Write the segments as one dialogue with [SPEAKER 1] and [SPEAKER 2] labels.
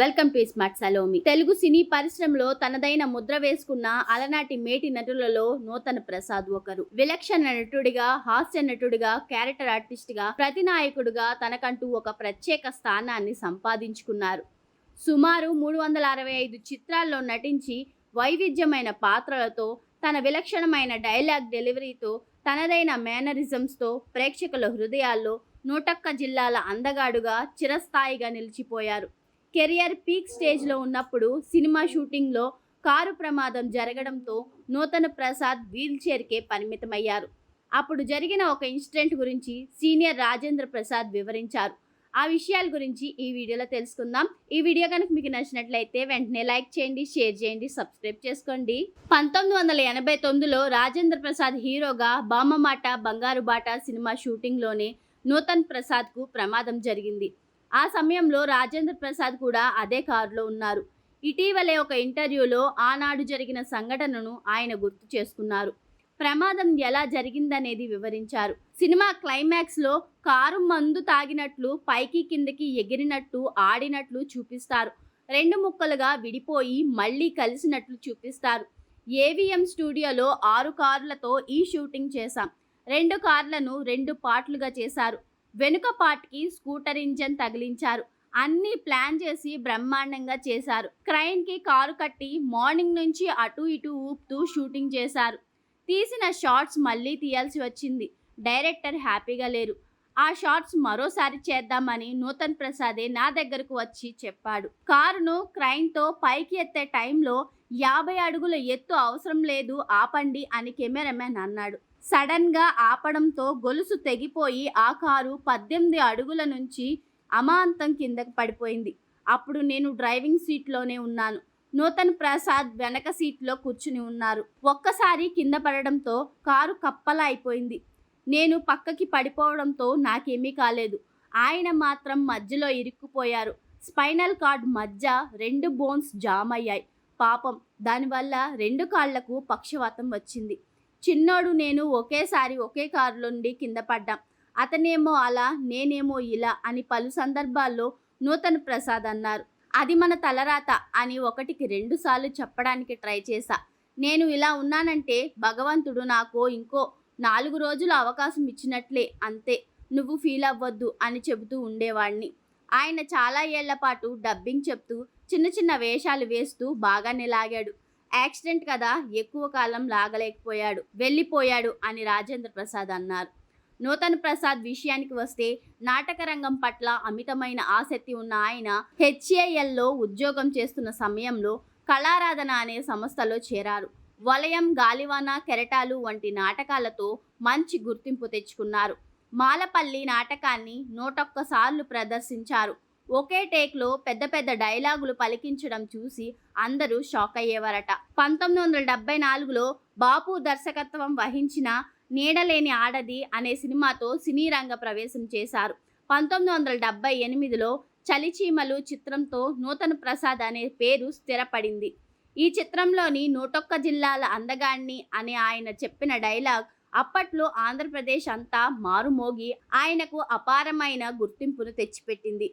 [SPEAKER 1] Welcome to smart Salomi Telugu cine పరిశ్రమలో తనదైన ముద్ర వేసుకున్న అలనాటి మేటి నటులలో నూతన ప్రసాద్ ఒకరు. విలక్షణ నటుడిగా హాస్య నటుడిగా క్యారెక్టర్ ఆర్టిస్ట్గా ప్రతినాయకుడిగా తనకంటూ ఒక ప్రత్యేక స్థానాన్ని సంపాదించుకున్నారు. సుమారు మూడు వందల అరవై ఐదు చిత్రాల్లో నటించి వైవిధ్యమైన పాత్రలతో తన విలక్షణమైన డైలాగ్ డెలివరీతో తనదైన మేనరిజమ్స్తో ప్రేక్షకుల హృదయాల్లో నూటక్క జిల్లాల అందగాడుగా చిరస్థాయిగా నిలిచిపోయారు. కెరియర్ పీక్ స్టేజ్లో ఉన్నప్పుడు సినిమా షూటింగ్లో కారు ప్రమాదం జరగడంతో నూతన ప్రసాద్ వీల్ చైర్కే పరిమితమయ్యారు. అప్పుడు జరిగిన ఒక ఇన్సిడెంట్ గురించి సీనియర్ రాజేంద్ర ప్రసాద్ వివరించారు. ఆ విషయాల గురించి ఈ వీడియోలో తెలుసుకుందాం. ఈ వీడియో కనుక మీకు నచ్చినట్లయితే వెంటనే లైక్ చేయండి షేర్ చేయండి సబ్స్క్రైబ్ చేసుకోండి. పంతొమ్మిది వందల ఎనభై తొమ్మిదిలో రాజేంద్ర ప్రసాద్ హీరోగా బామ్మమాట బంగారు బాట సినిమా షూటింగ్లోనే నూతన్ ప్రసాద్కు ప్రమాదం జరిగింది. ఆ సమయంలో రాజేంద్ర ప్రసాద్ కూడా అదే కారులో ఉన్నారు. ఇటీవలే ఒక ఇంటర్వ్యూలో ఆనాడు జరిగిన సంఘటనను ఆయన గుర్తు చేసుకున్నారు. ప్రమాదం ఎలా జరిగిందనేది వివరించారు. సినిమా క్లైమాక్స్లో కారు మందు తాగినట్లు పైకి కిందకి ఎగిరినట్టు ఆడినట్లు చూపిస్తారు. రెండు ముక్కలుగా విడిపోయి మళ్ళీ కలిసినట్లు చూపిస్తారు. ఏవిఎం స్టూడియోలో ఆరు కార్లతో ఈ షూటింగ్ చేశాం. రెండు కార్లను రెండు పార్ట్లుగా చేశారు. వెనుక పార్ట్కి స్కూటర్ ఇంజన్ తగిలించారు. అన్ని ప్లాన్ చేసి బ్రహ్మాండంగా చేశారు. క్రైన్కి కారు కట్టి మార్నింగ్ నుంచి అటు ఇటు ఊపుతూ షూటింగ్ చేశారు. తీసిన షార్ట్స్ మళ్ళీ తీయాల్సి వచ్చింది. డైరెక్టర్ హ్యాపీగా లేరు. ఆ షార్ట్స్ మరోసారి చేద్దామని నూతన్ ప్రసాదే నా దగ్గరకు వచ్చి చెప్పాడు. కారును క్రైన్తో పైకి ఎత్తే టైంలో యాభై అడుగుల ఎత్తు అవసరం లేదు ఆపండి అని కెమెరామెన్ అన్నాడు. సడన్గా ఆపడంతో గొలుసు తెగిపోయి ఆ కారు పద్దెనిమిది అడుగుల నుంచి అమాంతం కిందకు పడిపోయింది. అప్పుడు నేను డ్రైవింగ్ సీట్లోనే ఉన్నాను. నూతన్ ప్రసాద్ వెనక సీట్లో కూర్చుని ఉన్నారు. ఒక్కసారి కింద పడడంతో కారు కప్పలా అయిపోయింది. నేను పక్కకి పడిపోవడంతో నాకేమీ కాలేదు. ఆయన మాత్రం మధ్యలో ఇరుక్కుపోయారు. స్పైనల్ కార్డ్ మధ్య రెండు బోన్స్ జామ్ అయ్యాయి. పాపం దానివల్ల రెండు కాళ్ళకు పక్షవాతం వచ్చింది. చిన్నోడు నేను ఒకేసారి ఒకే కారులోండి కింద పడ్డాం. అతనేమో అలా నేనేమో ఇలా అని పలు సందర్భాల్లో నూతన్ ప్రసాద్ అన్నారు. అది మన తలరాత అని ఒకటికి రెండుసార్లు చెప్పడానికి ట్రై చేశా. నేను ఇలా ఉన్నానంటే భగవంతుడు నాకు ఇంకో నాలుగు రోజులు అవకాశం ఇచ్చినట్లే అంతే. నువ్వు ఫీల్ అవ్వద్దు అని చెబుతూ ఉండేవాడిని ఆయన చాలా ఏళ్ళ పాటు డబ్బింగ్ చెప్తూ చిన్న చిన్న వేషాలు వేస్తూ బాగానే లాగాడు. యాక్సిడెంట్ కదా ఎక్కువ కాలం లాగలేకపోయాడు వెళ్ళిపోయాడు అని రాజేంద్ర ప్రసాద్ అన్నారు. నూతన్ ప్రసాద్ విషయానికి వస్తే నాటక రంగం పట్ల అమితమైన ఆసక్తి ఉన్న ఆయన హెచ్ఏఎల్లో ఉద్యోగం చేస్తున్న సమయంలో కళారాధన అనే సంస్థలో చేరారు. వలయం గాలివాన కెరటాలు వంటి నాటకాలతో మంచి గుర్తింపు తెచ్చుకున్నారు. మాలపల్లి నాటకాన్ని నూటొక్కసార్లు ప్రదర్శించారు. ఒకే టేక్లో పెద్ద పెద్ద డైలాగులు పలికించడం చూసి అందరూ షాక్ అయ్యేవారట. పంతొమ్మిది వందల డెబ్బై నాలుగులో బాపు దర్శకత్వం వహించిన నీడలేని ఆడది అనే సినిమాతో సినీ రంగ ప్రవేశం చేశారు. పంతొమ్మిది వందల డెబ్బై ఎనిమిదిలో చలిచీమలు చిత్రంతో నూతన ప్రసాద్ అనే పేరు స్థిరపడింది. ఈ చిత్రంలోని నూటొక్క జిల్లాల అందగాణ్ణి అని ఆయన చెప్పిన డైలాగ్ అప్పట్లో ఆంధ్రప్రదేశ్ అంతా మారుమోగి ఆయనకు అపారమైన గుర్తింపును తెచ్చిపెట్టింది.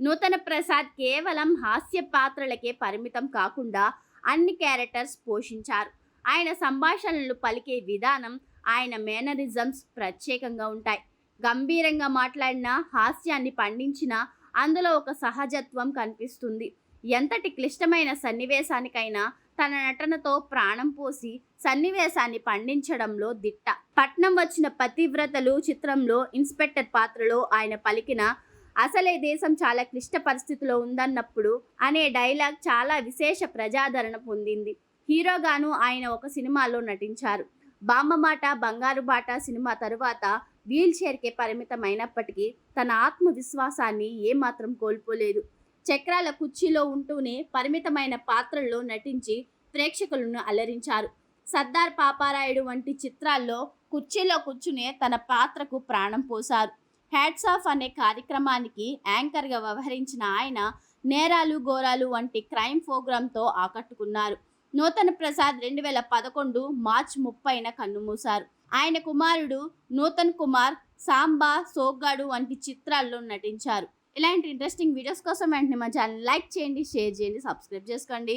[SPEAKER 1] నూతన ప్రసాద్ కేవలం హాస్య పాత్రలకే పరిమితం కాకుండా అన్ని క్యారెక్టర్స్ పోషించారు. ఆయన సంభాషణలు పలికే విధానం ఆయన మేనరిజమ్స్ ప్రత్యేకంగా ఉంటాయి. గంభీరంగా మాట్లాడిన హాస్యాన్ని పండించిన అందులో ఒక సహజత్వం కనిపిస్తుంది. ఎంతటి క్లిష్టమైన సన్నివేశానికైనా తన నటనతో ప్రాణం పోసి సన్నివేశాన్ని పండించడంలో దిట్ట. పట్నం వచ్చిన పతివ్రతలు చిత్రంలో ఇన్స్పెక్టర్ పాత్రలో ఆయన పలికిన అసలే దేశం చాలా క్లిష్ట పరిస్థితిలో ఉందన్నప్పుడు అనే డైలాగ్ చాలా విశేష ప్రజాదరణ పొందింది. హీరోగాను ఆయన ఒక సినిమాలో నటించారు. బామ్మమాట బంగారు బాట సినిమా తరువాత వీల్ చైర్కే పరిమితమైనప్పటికీ తన ఆత్మవిశ్వాసాన్ని ఏమాత్రం కోల్పోలేదు. చక్రాల కుర్చీలో ఉంటూనే పరిమితమైన పాత్రల్లో నటించి ప్రేక్షకులను అలరించారు. సర్దార్ పాపారాయుడు వంటి చిత్రాల్లో కుర్చీలో కూర్చునే తన పాత్రకు ప్రాణం పోశారు. హ్యాట్స్ ఆఫ్ అనే కార్యక్రమానికి యాంకర్గా వ్యవహరించిన ఆయన నేరాలు ఘోరాలు వంటి క్రైమ్ ప్రోగ్రాంతో ఆకట్టుకున్నారు. నూతన ప్రసాద్ రెండు వేల పదకొండు మార్చ్ ముప్పైన కన్నుమూశారు ఆయన కుమారుడు నూతన్ కుమార్ సాంబా సోగ్గాడు వంటి చిత్రాల్లో నటించారు. ఇలాంటి ఇంట్రెస్టింగ్ వీడియోస్ కోసం వెంటనే మా ఛానల్ లైక్ చేయండి షేర్ చేయండి సబ్స్క్రైబ్ చేసుకోండి.